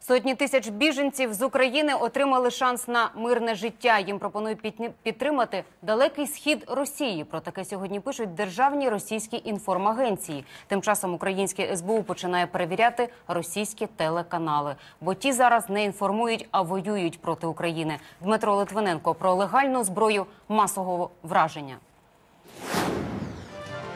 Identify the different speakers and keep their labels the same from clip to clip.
Speaker 1: Сотні тисяч біженців з України отримали шанс на мирне життя. Їм пропонують підтримати далекий схід Росії. Про таке сьогодні пишуть державні російські інформагенції. Тим часом українське СБУ починає перевіряти російські телеканали, бо ті зараз не інформують, а воюють проти України. Дмитро Литвиненко про легальну зброю масового враження.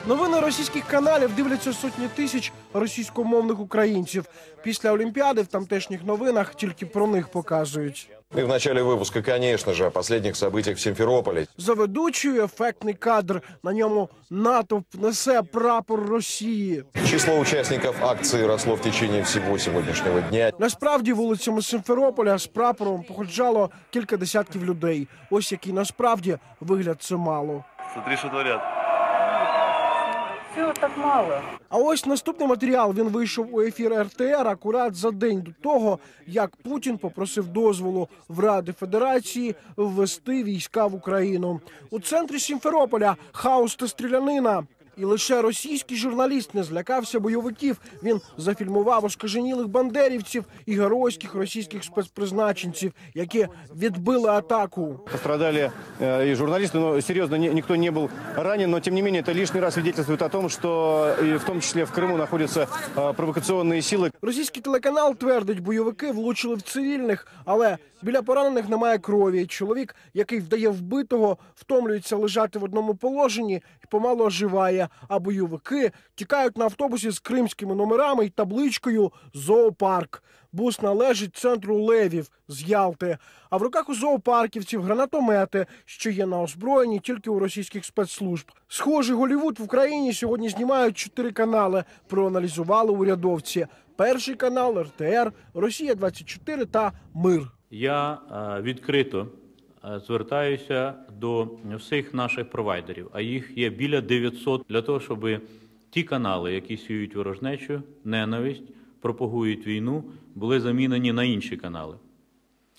Speaker 2: Новини російських каналів дивляться сотні тисяч російськомовних українців. Після Олімпіади в тамтешніх новинах тільки про них показують.
Speaker 3: И в начале выпуска, конечно же, о последних событиях в Симферополе.
Speaker 2: За ведучою ефектний кадр. На ньому натовп несе прапор Росії.
Speaker 3: Число участников акции росло в течение всего сегодняшнего дня.
Speaker 2: Насправді вулицями Симферополя з прапором походжало кілька десятків людей. Ось який насправді вигляд це мало.
Speaker 4: Смотри, что мало.
Speaker 2: А ось наступний матеріал. Він вийшов у ефір РТР акурат за день до того, як Путін попросив дозволу в Ради Федерації ввести війська в Україну. У центрі Сімферополя хаос та стрілянина. І лише російський журналіст не злякався бойовиків. Він зафільмував оскаженілих бандерівців і геройських російських спецпризначенців, які відбили атаку.
Speaker 5: Пострадали э, и журналисты, но серьезно, ни- никто не был ранен, но тем не менее это лишний раз свидетельствует о том, что и в том числе в Крыму находятся э, провокационные силы,
Speaker 2: Російський телеканал твердить, бойовики влучили в цивільних, але біля поранених немає крові. Чоловік, який вдає вбитого, втомлюється лежати в одному положенні і помало оживає. А бойовики тікають на автобусі з кримськими номерами і табличкою Зоопарк. Бус належить центру левів з Ялти. А в руках у зоопарківців гранатомети, що є на озброєнні тільки у російських спецслужб. Схожий Голівуд в Україні сьогодні знімають чотири канали. Проаналізували урядовці. Перший канал РТР, Росія 24 та Мир.
Speaker 6: Я е, відкрито звертаюся до всіх наших провайдерів, а їх є біля 900, для того, щоб ті канали, які сіють ворожнечу, ненависть, пропагують війну, були замінені на інші канали.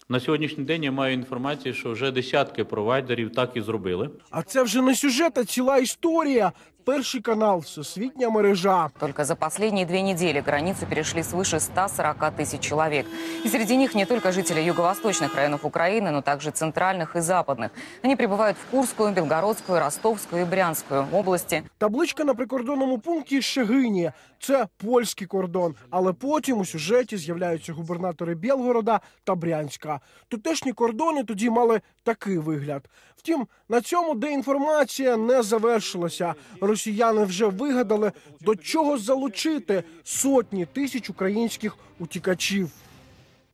Speaker 6: На сьогоднішній день я маю інформацію, що вже десятки провайдерів так і зробили.
Speaker 2: А це вже не сюжет, а ціла історія. Перший канал всесвітня мережа.
Speaker 7: Только за последние две недели границу перешли свыше 140 тысяч человек. И среди них не только жители юго-восточных районов Украины, но также центральных и западных. Они прибывают в Курскую, Белгородскую, Ростовскую и Брянскую области.
Speaker 2: Табличка на прикордонному пункті Шегині. Це польський кордон. Але потім у сюжеті з'являються губернатори Білгорода та Брянська. Тутешні кордони тоді мали такий вигляд. Втім, на цьому деінформація не завершилася. Росіяни вже вигадали, до чого залучити сотні тисяч українських утікачів.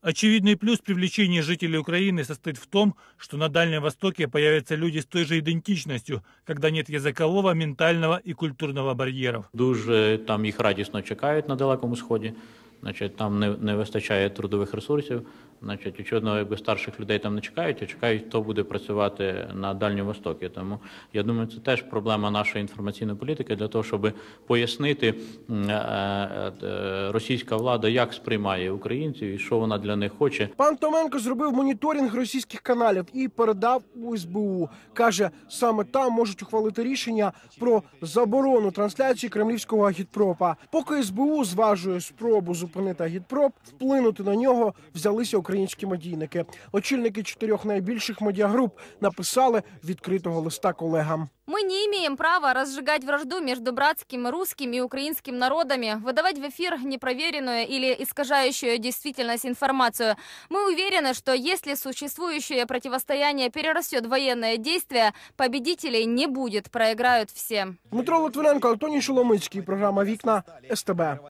Speaker 8: Очевидный плюс привлечения жителей Украины состоит в том, что на Дальнем Востоке появятся люди с той же идентичностью, когда нет языкового, ментального и культурного барьеров.
Speaker 6: Дуже там їх радісно чекають на Далекому Сході. Значить, там не, не вистачає трудових ресурсів. Значить, очевидно, якби старших людей там не чекають, а чекають, хто буде працювати на Дальньому Востокі. Тому я думаю, це теж проблема нашої інформаційної політики для того, щоб пояснити е, е, е, російська влада, як сприймає українців і що вона для них хоче.
Speaker 2: Пан Томенко зробив моніторинг російських каналів і передав у СБУ. Каже, саме там можуть ухвалити рішення про заборону трансляції кремлівського агітпропа. Поки СБУ зважує спробу зупинити агітпроп, вплинути на нього взялися українські медійники. Очільники чотирьох найбільших медіагруп написали відкритого листа колегам.
Speaker 9: Мы не имеем права разжигать вражду между братским русским и украинским народами, выдавать в эфир непроверенную или искажающую действительность информацию. Мы уверены, что если существующее противостояние перерастет в военное действие, победителей не будет, проиграют все.
Speaker 2: Дмитро Литвиненко, Антоній Шоломицький. Програма Вікна СТБ.